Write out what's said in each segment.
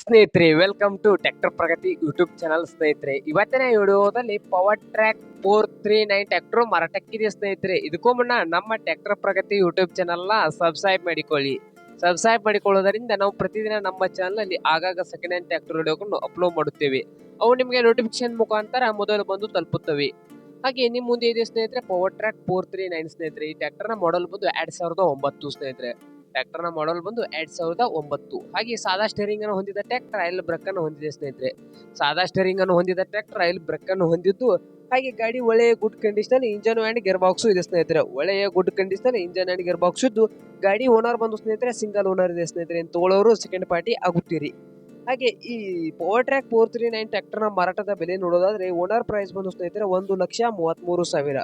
ಸ್ನೇಹಿತರೆ welcome to tractor Pragati YouTube channel ಸ್ನೇಹಿತರೆ. ಇವತ್ತಿನ ವಿಡಿಯೋದಲ್ಲಿ Power Trac four three nine tractor ಮಾರಾಟಕ್ಕಿದೆ ಸ್ನೇಹಿತರೆ. ಇದಕ್ಕೂ ಮುನ್ನ ನಮ್ಮ ಟ್ರ್ಯಾಕ್ಟರ್ ಪ್ರಗತಿ ಯೂಟ್ಯೂಬ್ ಚಾನಲ್ನ ಸಬ್ಸ್ಕ್ರೈಬ್ ಮಾಡಿಕೊಳ್ಳಿ. ಸಬ್ಸ್ಕ್ರೈಬ್ ಮಾಡಿಕೊಳ್ಳೋದರಿಂದ ನಾವು ಪ್ರತಿದಿನ ನಮ್ಮ ಚಾನಲಲ್ಲಿ ಆಗಾಗ ಸೆಕೆಂಡ್ ಹ್ಯಾಂಡ್ ಟ್ರ್ಯಾಕ್ಟರ್ ವಿಡಿಯೋಗಳನ್ನು ಅಪ್ಲೋಡ್ ಮಾಡುತ್ತೇವೆ. ಅವು ನಿಮಗೆ ನೋಟಿಫಿಕೇಶನ್ ಮುಖಾಂತರ ಮೊದಲು ಬಂದು ತಲುಪುತ್ತವೆ. ಹಾಗೆ ನಿಮ್ಮ ಮುಂದೆ ಇದೆ ಸ್ನೇಹಿತರೆ Power Trac four three nine ಸ್ನೇಹಿತರೆ. ಈ ಟ್ರ್ಯಾಕ್ಟರ್ನ ಮಾಡಲ್ ಬಂದು ಎರಡು ಸಾವಿರದ ಒಂಬತ್ತು ಸ್ನೇಹಿತರೆ. ಟ್ರ್ಯಾಕ್ಟರ್ನ ಮಾಡಲ್ ಬಂದು ಎರಡ್ ಸಾವಿರದ ಒಂಬತ್ತು. ಹಾಗೆ ಸಾದಾ ಸ್ಟೇರಿಂಗ್ ಅನ್ನು ಹೊಂದಿದ ಟ್ರ್ಯಾಕ್ಟರ್ ಆಯಿಲ್ ಬ್ರೇಕ್ ಅನ್ನು ಹೊಂದಿದೆ ಸ್ನೇಹಿತರೆ. ಸಾದಾ ಸ್ಟೇರಿಂಗ್ ಅನ್ನು ಹೊಂದಿದ ಟ್ರ್ಯಾಕ್ಟರ್ ಆಯಿಲ್ ಬ್ರೇಕ್ ಅನ್ನು ಹೊಂದಿದ್ದು, ಹಾಗೆ ಗಾಡಿ ಒಳ್ಳೆಯ good condition engine and gear box ಇದೆ ಸ್ನೇಹಿತರೆ. ಒಳ್ಳೆಯ good condition engine and gear box ಇದ್ದು ಗಾಡಿ ಓನರ್ ಬಂದು ಸ್ನೇಹಿತರೆ ಸಿಂಗಲ್ ಓನರ್ ಇದೆ ಸ್ನೇಹಿತರೆ. ತಗೊಳ್ಳೋರು ಸೆಕೆಂಡ್ ಪಾರ್ಟಿ ಆಗುತ್ತೀರಿ. ಹಾಗೆ ಈ Power Trac four three nine ಟ್ರ್ಯಾಕ್ಟರ್ನ ಮಾರಾಟದ ಬೆಲೆ ನೋಡೋದಾದ್ರೆ ಓನರ್ ಪ್ರೈಸ್ ಬಂದು ಸ್ನೇಹಿತರೆ ಒಂದು ಲಕ್ಷ ಮೂವತ್ಮೂರು ಸಾವಿರ.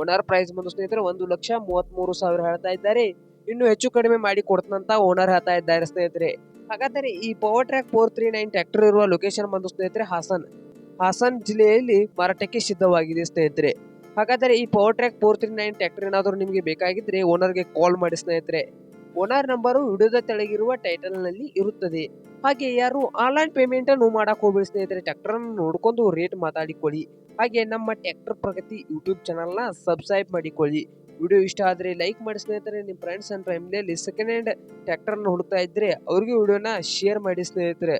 ಓನರ್ ಪ್ರೈಸ್ ಬಂದು ಸ್ನೇಹಿತರೆ ಒಂದು ಲಕ್ಷ ಮೂವತ್ಮೂರು ಸಾವಿರ ಹೇಳ್ತಾ ಇದ್ದಾರೆ. ಇನ್ನು ಹೆಚ್ಚು ಕಡಿಮೆ ಮಾಡಿ ಕೊಡ್ತಂತ ಓನರ್ ಹೇಳ್ತಾ ಇದ್ದಾರೆ ಸ್ನೇಹಿತರೆ. ಹಾಗಾದರೆ ಈ Power Trac four three nine tractor ಇರುವ ಲೊಕೇಶನ್ ಬಂದು ಸ್ನೇಹಿತರೆ ಹಾಸನ್. ಹಾಸನ್ ಜಿಲ್ಲೆಯಲ್ಲಿ ಮಾರಾಟಕ್ಕೆ ಸಿದ್ಧವಾಗಿದೆ ಸ್ನೇಹಿತರೆ. ಹಾಗಾದರೆ ಈ Power Trac four three nine tractor ಏನಾದರೂ ನಿಮಗೆ ಬೇಕಾಗಿದ್ರೆ ಓನರ್ಗೆ ಕಾಲ್ ಮಾಡಿ ಸ್ನೇಹಿತರೆ. ಓನರ್ ನಂಬರು ವಿಡಿಯೋದ ತೆಳಗಿರುವ ಟೈಟಲ್ನಲ್ಲಿ ಇರುತ್ತದೆ. ಹಾಗೆ ಯಾರು ಆನ್ಲೈನ್ ಪೇಮೆಂಟ್ ಅನ್ನು ಮಾಡಕ್ ಹೋಗ್ಬೇಡಿ ಸ್ನೇಹಿತರೆ. ಟ್ರ್ಯಾಕ್ಟರ್ ಅನ್ನು ನೋಡ್ಕೊಂಡು ರೇಟ್ ಮಾತಾಡಿಕೊಳ್ಳಿ. ಹಾಗೆ ನಮ್ಮ ಟ್ಯಾಕ್ಟರ್ ಪ್ರಗತಿ ಯೂಟ್ಯೂಬ್ ಚಾನಲ್ನ ಸಬ್ಸ್ಕ್ರೈಬ್ ಮಾಡಿಕೊಳ್ಳಿ. ವಿಡಿಯೋ ಇಷ್ಟ ಆದರೆ ಲೈಕ್ ಮಾಡಿ ಸ್ನೇಹಿತರೆ ನಿಮ್ಮ ಫ್ರೆಂಡ್ಸ್ ಅಂಡ್ ಫ್ಯಾಮಿಲಿಯಲ್ಲಿ ಸೆಕೆಂಡ್ ಹ್ಯಾಂಡ್ ಟ್ಯಾಕ್ಟರ್ನ ಹುಡುಕ್ತಾ ಇದ್ದರೆ ಅವ್ರಿಗೆ ವಿಡಿಯೋನ ಶೇರ್ ಮಾಡಿ ಸ್ನೇಹಿತರೆ.